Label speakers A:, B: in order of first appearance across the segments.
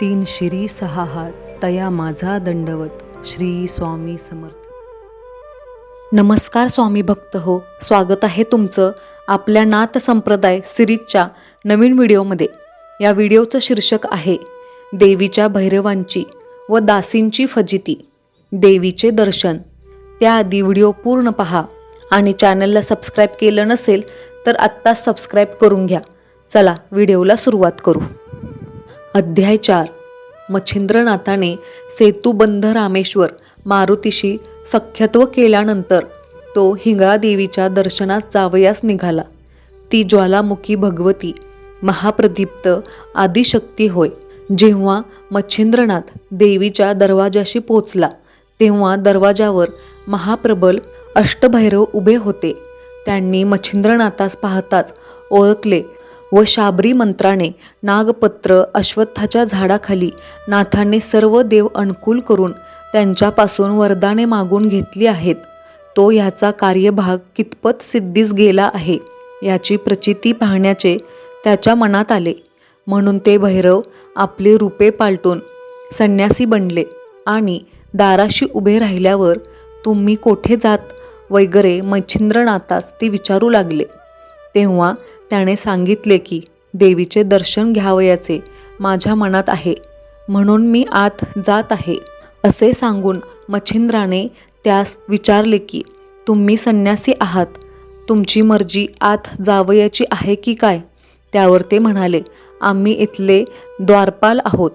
A: तीन शिरी सहा हात तया माझा दंडवत श्री स्वामी समर्थ.
B: नमस्कार स्वामी भक्त हो स्वागत आहे तुमचं आपल्या नाथ संप्रदाय सिरीजच्या नवीन व्हिडिओमध्ये. या व्हिडिओचं शीर्षक आहे देवीच्या भैरवांची व दासींची फजिती देवीचे दर्शन. त्याआधी व्हिडिओ पूर्ण पहा आणि चॅनलला सबस्क्राईब केलं नसेल तर आत्ताच सबस्क्राईब करून घ्या. चला व्हिडिओला सुरुवात करू. अध्याय चार. मच्छिंद्रनाथाने सेतुबंध रामेश्वर मारुतीशी सख्यत्व केल्यानंतर तो हिंगळा देवीच्या जावयास निघाला. ती ज्वालामुखी भगवती महाप्रदीप्त आदिशक्ती होय. जेव्हा मच्छिंद्रनाथ देवीच्या दरवाजाशी पोचला तेव्हा दरवाजावर महाप्रबल अष्टभैरव उभे होते. त्यांनी मच्छिंद्रनाथास पाहताच ओळखले व शाबरी मंत्राने नागपत्र अश्वत्थाच्या झाडाखाली नाथांनी सर्व देव अनुकूल करून त्यांच्यापासून वरदाने मागून घेतली आहेत. तो ह्याचा कार्यभाग कितपत सिद्धीस गेला आहे याची प्रचिती पाहण्याचे त्याच्या मनात आले. म्हणून ते भैरव आपले रूपे पालटून संन्यासी बनले आणि दाराशी उभे राहिल्यावर तुम्ही कोठे जात? वगैरे मच्छिंद्रनाथास ते विचारू लागले. तेव्हा त्याने सांगितले की देवीचे दर्शन घ्यावयाचे माझ्या मनात आहे म्हणून मी आत जात आहे असे सांगून मच्छिंद्राने त्यास विचारले की तुम्ही संन्यासी आहात तुमची मर्जी आत जावयाची आहे की काय? त्यावर ते म्हणाले आम्ही इथले द्वारपाल आहोत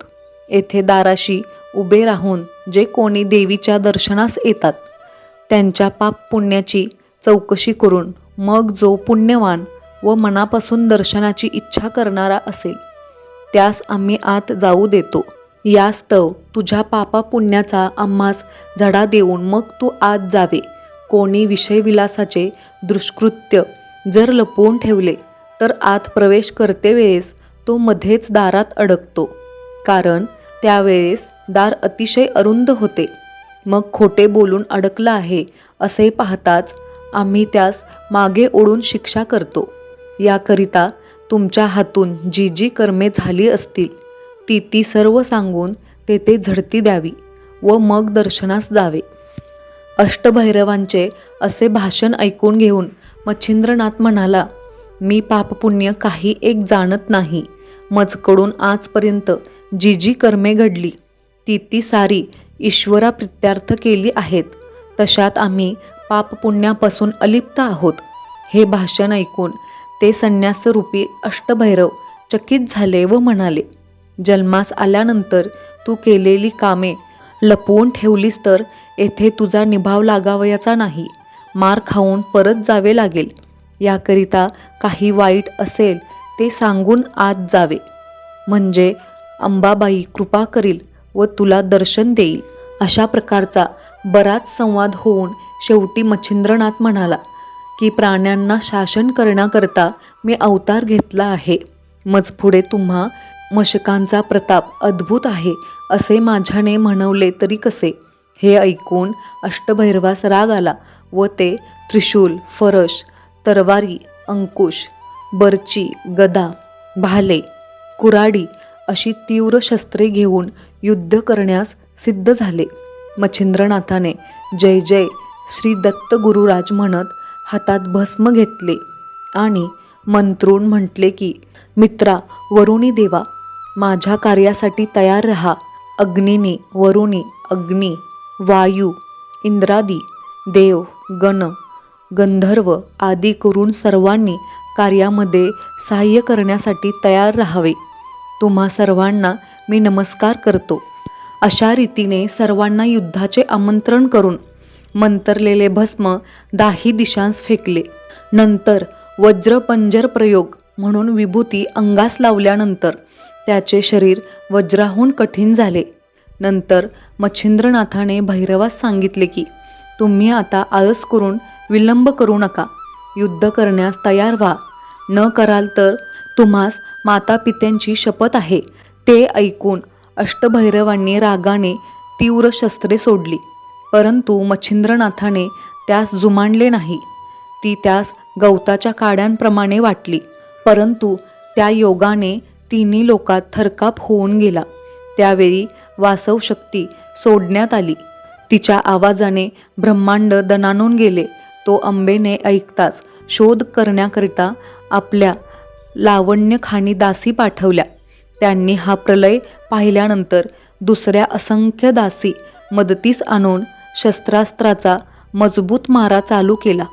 B: येथे दाराशी उभे राहून जे कोणी देवीच्या दर्शनास येतात त्यांच्या पाप पुण्याची चौकशी करून मग जो पुण्यवान व मनापासून दर्शनाची इच्छा करणारा असेल. त्यास आम्ही आत जाऊ देतो. यास्तव तुझ्या पापा पुण्याचा आम्हास झडा देऊन मग तू आत जावे. कोणी विषयविलासाचे दुष्कृत्य जर लपवून ठेवले तर आत प्रवेश करते वेळेस तो मध्येच दारात अडकतो. कारण त्यावेळेस दार अतिशय अरुंद होते. मग खोटे बोलून अडकला आहे असे पाहताच आम्ही त्यास मागे ओढून शिक्षा करतो. याकरिता तुमच्या हातून जी जी कर्मे झाली असतील ती ती सर्व सांगून तेथे झडती द्यावी व मग दर्शनास जावे. अष्टभैरवांचे असे भाषण ऐकून घेऊन मच्छिंद्रनाथ म्हणाला मी पापपुण्य काही एक जाणत नाही. मजकडून आजपर्यंत जी जी कर्मे घडली ती ती सारी ईश्वरा प्रित्यार्थ केली आहेत. तशात आम्ही पापपुण्यापासून अलिप्त आहोत. हे भाषण ऐकून ते संन्यासरूपी अष्टभैरव चकित झाले व म्हणाले जन्मास आल्यानंतर तू केलेली कामे लपवून ठेवलीस तर येथे तुझा निभाव लागावयाचा नाही. मार खाऊन परत जावे लागेल. याकरिता काही वाईट असेल ते सांगून आत जावे. म्हणजे अंबाबाई कृपा करील व तुला दर्शन देईल. अशा प्रकारचा बराच संवाद होऊन शेवटी मच्छिंद्रनाथ म्हणाला की प्राण्यांना शासन करण्याकरता मी अवतार घेतला आहे. मज पुढे तुम्हा मशकांचा प्रताप अद्भुत आहे असे माझ्याने म्हणवले तरी कसे? हे ऐकून अष्टभैरवास राग आला व ते त्रिशूल फरश तरवारी अंकुश बर्ची गदा भाले कुराडी अशी तीव्र शस्त्रे घेऊन युद्ध करण्यास सिद्ध झाले. मच्छिंद्रनाथाने जय जय श्री दत्त गुरुराज म्हणत हातात भस्म घेतले आणि मंत्रून म्हटले की मित्रा वरुणी देवा माझ्या कार्यासाठी तयार रहा. अग्निनी वरुणी अग्नी वायू इंद्रादी देव गण गंधर्व आदी करून सर्वांनी कार्यामध्ये सहाय्य करण्यासाठी तयार राहावे. तुम्हा सर्वांना मी नमस्कार करतो. अशा रीतीने सर्वांना युद्धाचे आमंत्रण करून मंतरलेले भस्म दाही दिशांस फेकले. नंतर वज्रपंजर प्रयोग म्हणून विभूती अंगास लावल्यानंतर त्याचे शरीर वज्राहून कठीण झाले. नंतर मच्छिंद्रनाथाने भैरवास सांगितले की तुम्ही आता आळस करून विलंब करू नका. युद्ध करण्यास तयार व्हा. न कराल तर तुम्हास मातापित्यांची शपथ आहे. ते ऐकून अष्टभैरवांनी रागाने तीव्र शस्त्रे सोडली. परंतु मच्छिंद्रनाथाने त्यास जुमानले नाही. ती त्यास गवताच्या काड्यांप्रमाणे वाटली. परंतु त्या योगाने तिन्ही लोकात थरकाप होऊन गेला. त्यावेळी वासव शक्ती सोडण्यात आली. तिच्या आवाजाने ब्रह्मांड दणाणून गेले. तो अंबेने ऐकताच शोध करण्याकरिता आपल्या लावण्यखानी दासी पाठवल्या. त्यांनी हा प्रलय पाहिल्यानंतर दुसऱ्या असंख्य दासी मदतीस आणून शस्त्रास्त्राचा मजबूत मारा चालू केला.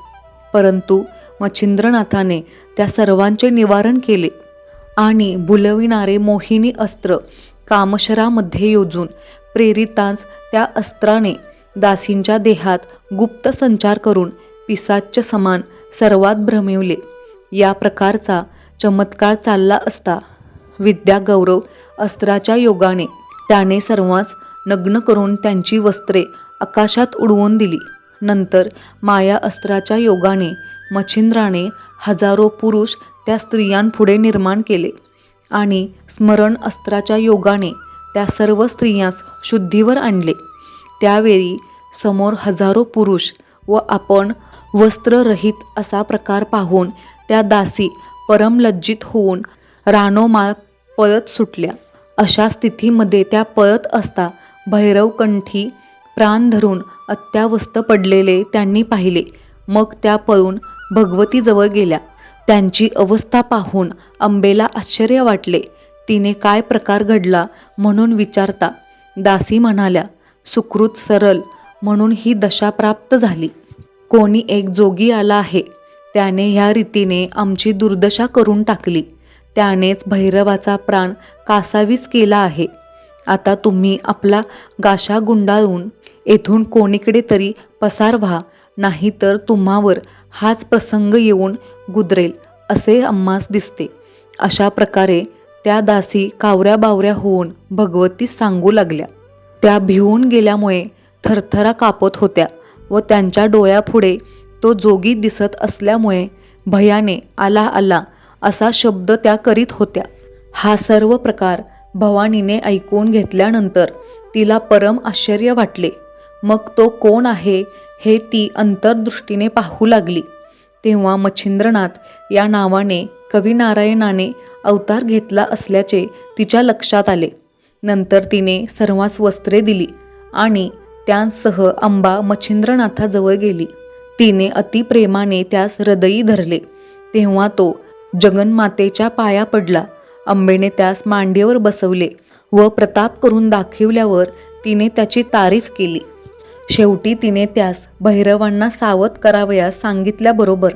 B: परंतु मच्छिंद्रनाथाने त्या सर्वांचे निवारण केले आणि भुलविणारे मोहिनी अस्त्र कामशरामध्ये योजून प्रेरितांच त्या अस्त्राने दासींच्या देहात गुप्त संचार करून पिसाच्य समान सर्वात भ्रमिवले. या प्रकारचा चमत्कार चालला असता विद्या गौरव अस्त्राच्या योगाने त्याने सर्वांस नग्न करून त्यांची वस्त्रे आकाशात उडवून दिली. नंतर माया अस्त्राच्या योगाने मच्छिंद्राने हजारो पुरुष त्या स्त्रियांपुढे निर्माण केले आणि स्मरण अस्त्राच्या योगाने त्या सर्व स्त्रियांस शुद्धीवर आणले. त्यावेळी समोर हजारो पुरुष व आपण वस्त्ररहित असा प्रकार पाहून त्या दासी परमलज्जित होऊन रानोमाळ पळत सुटल्या. अशा स्थितीमध्ये त्या पळत असता भैरवकंठी प्राण धरून अत्यावस्थ पडलेले त्यांनी पाहिले. मग त्या पळून भगवतीजवळ गेल्या. त्यांची अवस्था पाहून अंबेला आश्चर्य वाटले. तिने काय प्रकार घडला म्हणून विचारता. दासी म्हणाल्या सुकृत सरल म्हणून ही दशा प्राप्त झाली. कोणी एक जोगी आला आहे. त्याने ह्या रीतीने आमची दुर्दशा करून टाकली. त्यानेच भैरवाचा प्राण कासावीस केला आहे. आता तुम्ही आपला गाशा गुंडाळून येथून कोणीकडे तरी पसार व्हा नाही तर तुम्हावर हाच प्रसंग येऊन गुदरेल असे अम्मास दिसते. अशा प्रकारे त्या दासी कावऱ्या बावऱ्या होऊन भगवती सांगू लागल्या. त्या भिवून गेल्यामुळे थरथरा कापत होत्या व त्यांच्या डोळ्यापुढे तो जोगी दिसत असल्यामुळे भयाने आला आला असा शब्द त्या करीत होत्या. हा सर्व प्रकार भवानीने ऐकून घेतल्यानंतर तिला परम आश्चर्य वाटले. मग तो कोण आहे हे ती अंतर्दृष्टीने पाहू लागली. तेव्हा मच्छिंद्रनाथ या नावाने कविनारायणाने अवतार घेतला असल्याचे तिच्या लक्षात आले. नंतर तिने सर्वांस वस्त्रे दिली आणि त्यांसह अंबा मच्छिंद्रनाथाजवळ गेली. तिने अतिप्रेमाने त्यास हृदयी धरले. तेव्हा तो जगन्मातेच्या पाया पडला. अंबेने त्यास मांडीवर बसवले व प्रताप करून दाखविल्यावर तिने त्याची तारीफ केली. शेवटी तिने त्यास भैरवांना सावध करावयास सांगितल्याबरोबर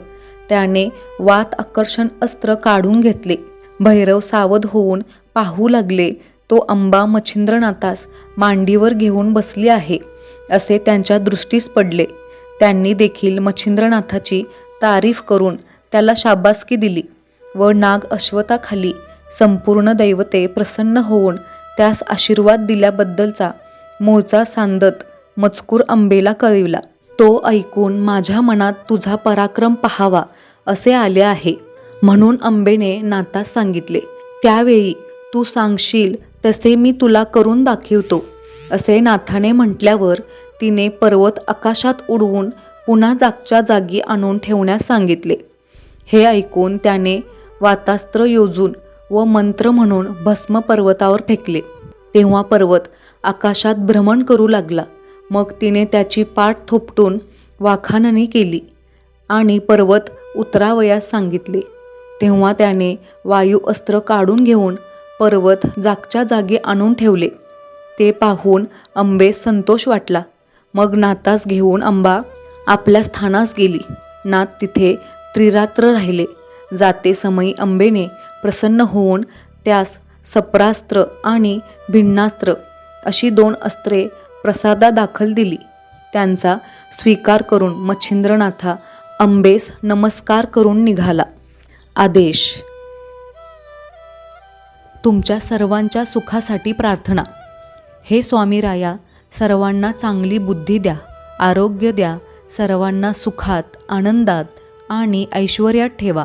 B: त्याने वात आकर्षण अस्त्र काढून घेतले. भैरव सावध होऊन पाहू लागले तो अंबा मच्छिंद्रनाथास मांडीवर घेऊन बसली आहे असे त्यांच्या दृष्टीस पडले. त्यांनी देखील मच्छिंद्रनाथाची तारीफ करून त्याला शाबासकी दिली व नाग अश्वताखाली संपूर्ण दैवते प्रसन्न होऊन त्यास आशीर्वाद दिल्याबद्दलचा मूळचा सांदत मजकूर अंबेला कळविला. तो ऐकून माझ्या मनात तुझा पराक्रम पहावा असे आले आहे. म्हणून अंबेने नाथास सांगितले त्यावेळी तू सांगशील तसे मी तुला करून दाखवतो. असे नाथाने म्हटल्यावर तिने पर्वत आकाशात उडवून पुन्हा जागच्या जागी आणून ठेवण्यास सांगितले. हे ऐकून त्याने वातास्त्र योजून व मंत्र म्हणून भस्म पर्वतावर फेकले. तेव्हा पर्वत आकाशात भ्रमण करू लागला. मग तिने त्याची पाठ थोपटून वाखाणणी केली आणि पर्वत उतरावयास सांगितले. तेव्हा त्याने वायू अस्त्र काढून घेऊन पर्वत जागच्या जागी आणून ठेवले. ते पाहून अंबे संतोष वाटला. मग नातास घेऊन अंबा आपल्या स्थानास गेली. नात तिथे त्रिरात्र राहिले. जाते समयी अंबेने प्रसन्न होऊन त्यास सप्रास्त्र आणि भिन्नास्त्र अशी दोन अस्त्रे प्रसादा दाखल दिली. त्यांचा स्वीकार करून मच्छिंद्रनाथा अंबेस नमस्कार करून निघाला. आदेश. तुमच्या सर्वांच्या सुखासाठी प्रार्थना. हे स्वामीराया सर्वांना चांगली बुद्धी द्या आरोग्य द्या सर्वांना सुखात आनंदात आणि ऐश्वर्यात ठेवा.